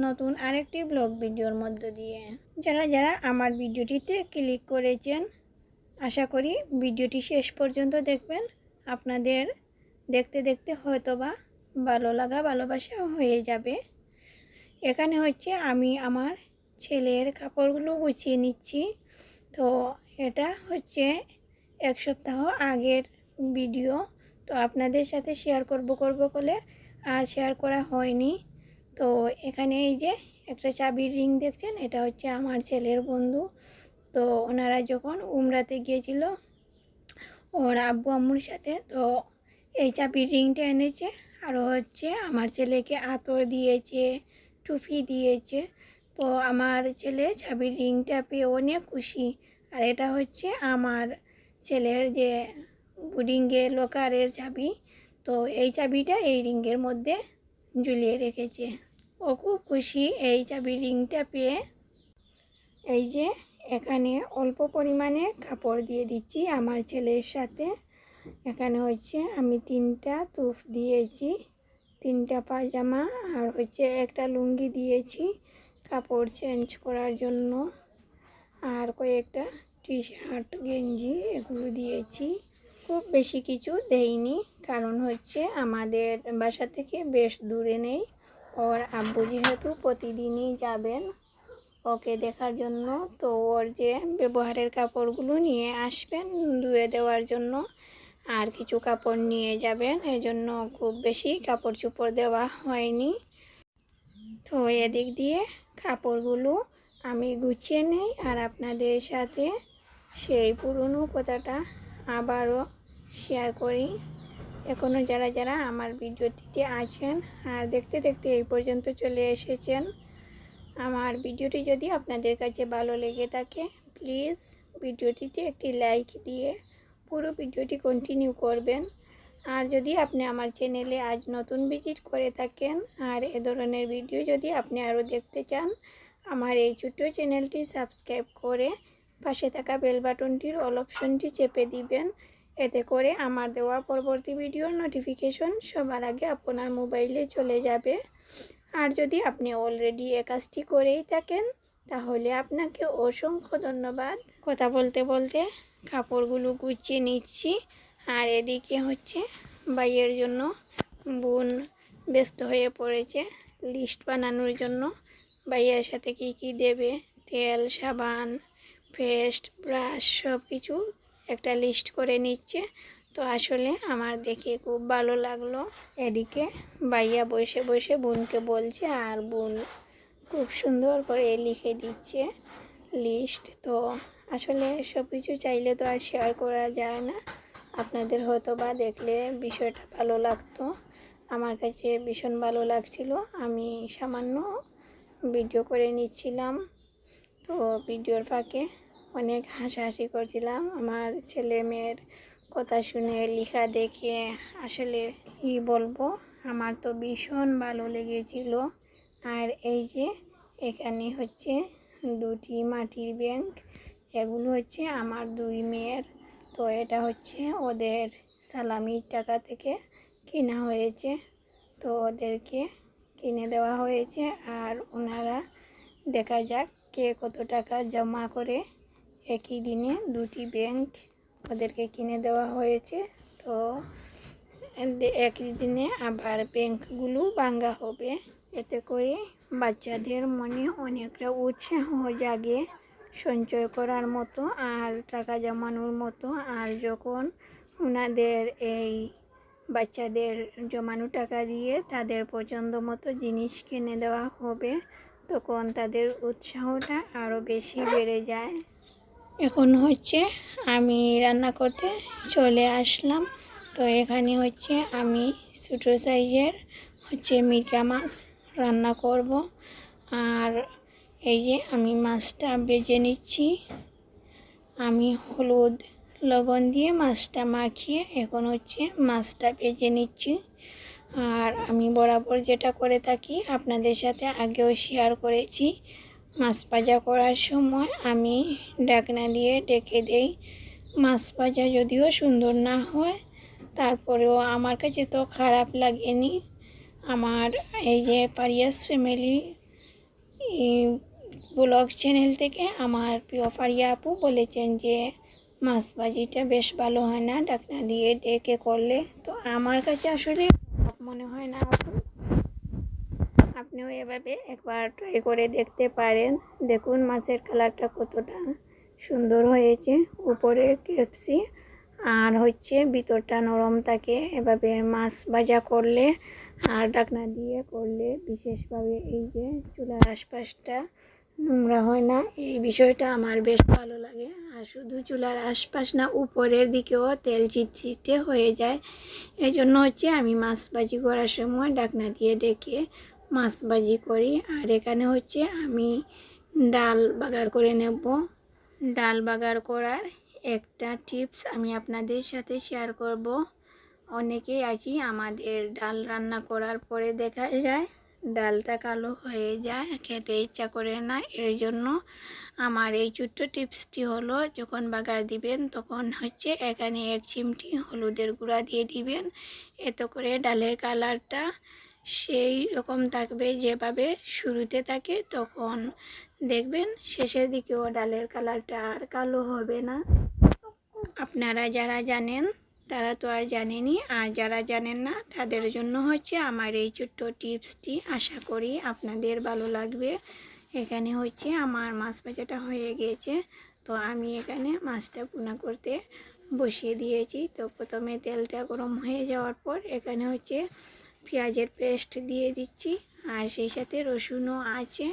নতুন আরেকটি ব্লগ ভিডিওর মধ্য দিয়ে। যারা যারা আমার ভিডিওটিতে ক্লিক করেছেন, আশা করি ভিডিওটি শেষ পর্যন্ত দেখবেন। আপনাদের দেখতে দেখতে হয়তোবা ভালো লাগা ভালোবাসা হয়ে যাবে। এখানে হচ্ছে আমি আমার ছেলের কাপড়গুলো গুছিয়ে নিচ্ছি। তো এটা হচ্ছে এক সপ্তাহ আগের ভিডিও। তো আপনাদের সাথে শেয়ার করব করব বলে আর শেয়ার করা হয়নি। তো এখানে এই যে একটা চাবির রিং দেখছেন? এটা হচ্ছে আমার ছেলের বন্ধু। তো ওনারা যখন উমরাতে গিয়েছিল, ওর আব্বু আম্মুর সাথে, তো এই চাবির রিংটা এনেছে। আরও হচ্ছে আমার ছেলেকে আতর দিয়েছে, টুপি দিয়েছে। তো আমার ছেলে চাবির রিংটা পেয়ে অনেক খুশি। আর এটা হচ্ছে আমার ছেলের যে রিঙ্গে লোকারের চাবি। তো এই চাবিটা এই রিঙ্গের মধ্যে ঝুলিয়ে রেখেছে। ও খুব খুশি এই চাবি রিংটা পেয়ে। এই যে, এখানে অল্প পরিমাণে কাপড় দিয়ে দিচ্ছি আমার ছেলের সাথে। এখানে হচ্ছে আমি তিনটা তুফ দিয়েছি, তিনটা পাজামা আর হচ্ছে একটা লুঙ্গি দিয়েছি কাপড় চেঞ্জ করার জন্য। আর কয়েকটা টি শার্ট গেঞ্জি এগুলো দিয়েছি। খুব বেশি কিছু দেইনি। কারণ হচ্ছে আমাদের বাসা থেকে বেশ দূরে নেই। ওর আব্বু যেহেতু প্রতিদিনই যাবেন ওকে দেখার জন্য, তো ওর যে ব্যবহারের কাপড়গুলো নিয়ে আসবেন, ধুয়ে দেওয়ার জন্য, আর কিছু কাপড় নিয়ে যাবেন এই জন্য খুব বেশি কাপড় চোপড় দেওয়া হয়নি। তো এদিক দিয়ে কাপড়গুলো আমি গুছিয়ে নেই, আর আপনাদের সাথে সেই পুরনো কথাটা আবারও শেয়ার করি। এখনও যারা যারা আমার ভিডিওটিতে আছেন, আর দেখতে দেখতে এই পর্যন্ত চলে এসেছেন, আমার ভিডিওটি যদি আপনাদের কাছে ভালো লেগে থাকে প্লিজ ভিডিওটিতে একটি লাইক দিয়ে পুরো ভিডিওটি কন্টিনিউ করবেন। আর যদি আপনি আমার চ্যানেলে আজ নতুন ভিজিট করে থাকেন, আর এ ধরনের ভিডিও যদি আপনি আরও দেখতে চান, আমার এই ছোট্ট চ্যানেলটি সাবস্ক্রাইব করে পাশে থাকা বেল বাটনটির অল অপশনটি চেপে দিবেন। এতে করে আমার দেওয়া পরবর্তী ভিডিওর নোটিফিকেশন সবার আগে আপনার মোবাইলে চলে যাবে। আর যদি আপনি অলরেডি এ কাজটি করেই থাকেন, তাহলে আপনাকে অসংখ্য ধন্যবাদ। কথা বলতে বলতে কাপড়গুলো গুছিয়ে নিচ্ছি। আর এদিকে হচ্ছে বাইয়ের জন্য বোন ব্যস্ত হয়ে পড়েছে। লিস্ট বানানোর জন্য বাইয়ের সাথে কি কি দেবে? তেল, সাবান পেস্ট ব্রাশ সব কিছু একটা লিস্ট করে নিচ্ছে। তো আসলে আমার দেখে খুব ভালো লাগল। এদিকে বাইয়া বসে বসে বোনকে বলছে, আর বোন খুব সুন্দর করে লিখে দিচ্ছে লিস্ট তো আসলে সব কিছু চাইলে তো আর শেয়ার করা যায় না। আপনাদের হয়তো বা দেখলে বিষয়টা ভালো লাগতো। আমার কাছে ভীষণ ভালো লাগছিল। আমি সামান্য ভিডিও করে নিচ্ছিলাম। তো ভিডিওর ফাঁকে অনেক হাসাহাসি করছিলাম। আমার ছেলে মেয়ের কথা শুনে, লেখা দেখে আসলে কি বলব? আমার তো ভীষণ ভালো লেগেছিল। আর এই যে এখানে হচ্ছে দুটি মাটির ব্যাংক, এগুলো হচ্ছে আমার দুই মেয়ের। তো এটা হচ্ছে ওদের সালামির টাকা থেকে কেনা হয়েছে। তো ওদেরকে কিনে দেওয়া হয়েছে। আর ওনারা দেখা যাক কে কত টাকা জমা করে একই দিনে দুটি ব্যাংক ওদেরকে কিনে দেওয়া হয়েছে। তো একই দিনে আবার ব্যাংকগুলো ভাঙ্গা হবে। এতে করে বাচ্চাদের মনে অনেকটা উৎসাহ জাগে সঞ্চয় করার মতো আর টাকা জমানোর মতো। আর যখন ওনাদের এই বাচ্চাদের জমানো টাকা দিয়ে তাদের পছন্দ মতো জিনিস কিনে দেওয়া হবে, তখন তাদের উৎসাহটা আরও বেশি বেড়ে যায়। এখন হচ্ছে আমি রান্না করতে চলে আসলাম। তো এখানে হচ্ছে আমি ছোটো সাইজের হচ্ছে মিঠা মাছ রান্না করব। আর এই যে আমি মাছটা বেজে নিচ্ছি। আমি হলুদ লবণ দিয়ে মাছটা মাখিয়ে এখন হচ্ছে মাছটা ভেজে নিচ্ছি। আর আমি বরাবর যেটা করে থাকি আপনাদের সাথে আগেও শেয়ার করেছি। মাছ ভাজা করার সময় আমি ডাকনা দিয়ে ডেকে দেই। মাছ ভাজা যদিও সুন্দর না হয়, তারপরেও আমার কাছে তো খারাপ লাগেনি। আমার এই যে পারিয়াস ফ্যামিলি ব্লগ চ্যানেল থেকে আমার প্রিয় ফারিয়া আপু বলেছেন যে, মাছ ভাজিটা বেশ ভালো হয় না, ডাকনা দিয়ে ডেকে করলে। তো আমার কাছে আসলে মনে হয় না আপু। আপনিও এভাবে একবার ট্রাই করে দেখতে পারেন। দেখুন মাছের কালারটা কতটা সুন্দর হয়েছে। উপরে কেপসি আর হচ্ছে ভিতরটা নরম থাকে। এভাবে মাছ ভাজা করলে আর ডাকনা দিয়ে করলে বিশেষভাবে এই যে চুলার আশপাশটা নোংরা হয় না। এই বিষয়টা আমার বেশ ভালো লাগে। আর শুধু চুলার আশপাশ না, উপরের দিকেও তেল চিটচিটে হয়ে যায়। এই জন্য হচ্ছে আমি মাছ ভাজি করার সময় ডাকনা দিয়ে ডেকে মাছ ভাজি করি। আর এখানে হচ্ছে আমি ডাল বাগার করে নেব। ডাল বাগার করার একটা টিপস আমি আপনাদের সাথে শেয়ার করব। অনেকেই আছি আমাদের ডাল রান্না করার পরে দেখা যায় ডালটা কালো হয়ে যায়, খেতে ইচ্ছা করে না। এর জন্য আমার এই ছোট্ট টিপসটি হলো, যখন বাগার দিবেন তখন হচ্ছে এখানে এক চিমটি হলুদের গুঁড়া দিয়ে দিবেন। এত করে ডালের কালারটা সেই রকম থাকবে যেভাবে শুরুতে থাকে তখন। দেখবেন শেষের দিকেও ডালের কালারটা আর কালো হবে না। আপনারা যারা জানেন, তারা তো আর জানেনি। আর যারা জানেন না, তাদের জন্য হচ্ছে আমার এই ছোট্ট টিপসটি আশা করি আপনাদের ভালো লাগবে। এখানে হচ্ছে আমার মাছ ভাজাটা হয়ে গিয়েছে তো আমি এখানে মাছটা পুনা করতে বসিয়ে দিয়েছি। তো প্রথমে তেলটা গরম হয়ে যাওয়ার পর এখানে হচ্ছে পেঁয়াজের পেস্ট দিয়ে দিচ্ছি। আর সেই সাথে রসুনও আছে।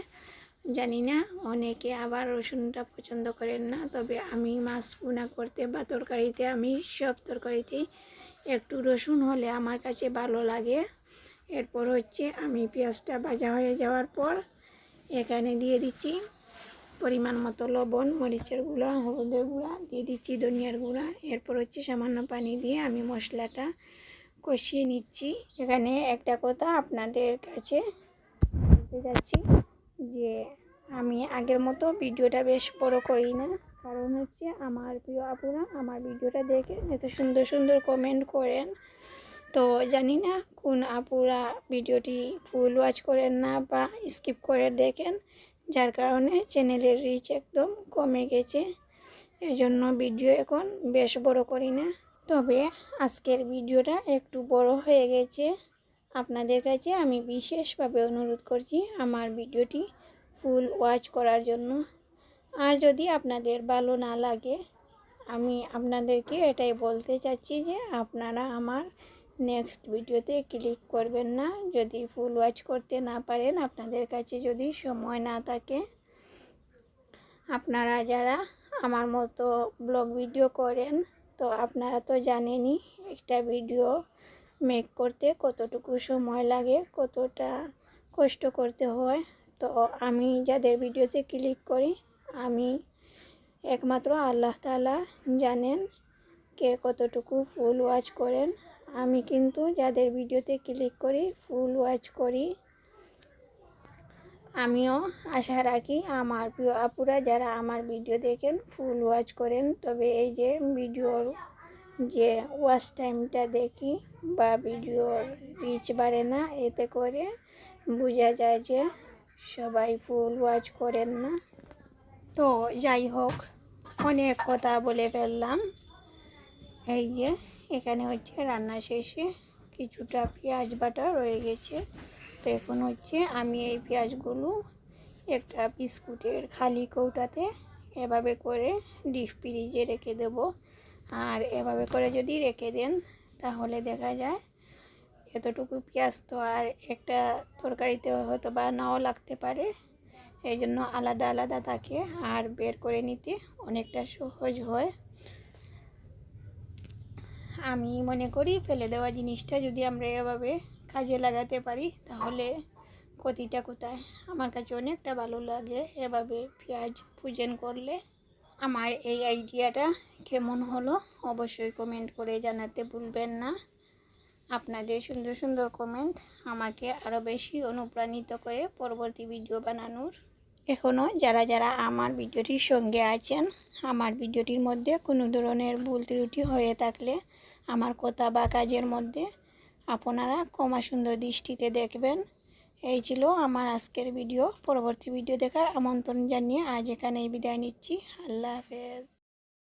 জানি না, অনেকে আবার রসুনটা পছন্দ করেন না, তবে আমি মাছ পুনা করতে বা তরকারিতে আমি সব তরকারিতেই একটু রসুন হলে আমার কাছে ভালো লাগে। এরপর হচ্ছে আমি পেঁয়াজটা ভাজা হয়ে যাওয়ার পর এখানে দিয়ে দিচ্ছি পরিমাণ মতো লবণ, মরিচের গুঁড়া, হলুদের গুঁড়া, দিয়ে দিচ্ছি ধনিয়ার গুঁড়া। এরপর হচ্ছে সামান্য পানি দিয়ে আমি মশলাটা কষিয়ে নিচ্ছি। এখানে একটা কথা আপনাদের কাছে বলতে যাচ্ছি যে, আমি আগের মতো ভিডিওটা বেশ বড় করি না। কারণ হচ্ছে আমার প্রিয় আপুরা আমার ভিডিওটা দেখে এত সুন্দর সুন্দর কমেন্ট করেন। তো জানি না কোন আপুরা ভিডিওটি ফুল ওয়াচ করেন না বা স্কিপ করে দেখেন। যার কারণে চ্যানেলের রিচ একদম কমে গেছে। এজন্য ভিডিও এখন বেশ বড় করি না। তবে আজকের ভিডিওটা একটু বড় হয়ে গেছে। আপনাদের কাছে আমি বিশেষভাবে অনুরোধ করছি আমার ভিডিওটি ফুল ওয়াচ করার জন্য। আর যদি আপনাদের ভালো না লাগে, আমি আপনাদেরকে এটাই বলতে চাচ্ছি যে আপনারা আমার নেক্সট ভিডিওতে ক্লিক করবেন না। যদি ফুল ওয়াচ করতে না পারেন, আপনাদের কাছে যদি সময় না থাকে, আপনারা যারা আমার মতো ব্লগ ভিডিও করেন তো আপনারা তো জানেনই একটা ভিডিও মেক করতে কতটুকু সময় লাগে, কতটা কষ্ট করতে হয়। তো আমি যাদের ভিডিওতে ক্লিক করি, আমি একমাত্র আল্লাহ তালা জানেন কে কতটুকু ফুল ওয়াচ করেন। আমি কিন্তু যাদের ভিডিওতে ক্লিক করি ফুল ওয়াচ করি। আমিও আশা রাখি আমার প্রিয় আপুরা যারা আমার ভিডিও দেখেন ফুল ওয়াচ করেন। তবে এই যে ভিডিওর যে ওয়াচ টাইমটা দেখি বা ভিডিওর রিচ বাড়ে না, এতে করে বোঝা যায় যে সবাই ফুল ওয়াচ করেন না। তো যাই হোক, অনেক কথা বলে ফেললাম। এই যে এখানে হচ্ছে রান্না শেষে কিছুটা পেঁয়াজ বাটা রয়ে গেছে। তো এখন হচ্ছে আমি এই পেঁয়াজগুলো একটা বিস্কুটের খালি কৌটাতে এভাবে করে ডিপ ফ্রিজে রেখে দেব। আর এভাবে করে যদি রেখে দেন, তাহলে দেখা যায় এতটুকু পেঁয়াজ তো আর একটা তরকারিতে হয়তো বা নাও লাগতে পারে। এই জন্য আলাদা আলাদা থাকে, আর বের করে নিতে অনেকটা সহজ হয়। আমি মনে করি ফেলে দেওয়া জিনিসটা যদি আমরা এভাবে কাজে লাগাতে পারি, তাহলে কতিটা কোথায়? আমার কাছে অনেকটা ভালো লাগে এভাবে পেঁয়াজ পূজন করলে। আমার এই আইডিয়াটা কেমন হলো অবশ্যই কমেন্ট করে জানাতে ভুলবেন না। আপনাদের সুন্দর সুন্দর কমেন্ট আমাকে আরও বেশি অনুপ্রাণিত করে পরবর্তী ভিডিও বানানোর। এখনও যারা যারা আমার ভিডিওটির সঙ্গে আছেন, আমার ভিডিওটির মধ্যে কোনো ধরনের ভুল ত্রুটি হয়ে থাকলে আমার কথা বা কাজের মধ্যে আপনারা কমা সুন্দর দৃষ্টিতে দেখবেন। এই ছিল আমার আজকের ভিডিও। পরবর্তী ভিডিও দেখার আমন্ত্রণ জানিয়ে আজ এখানেই বিদায় নিচ্ছি। আল্লাহ হাফেজ।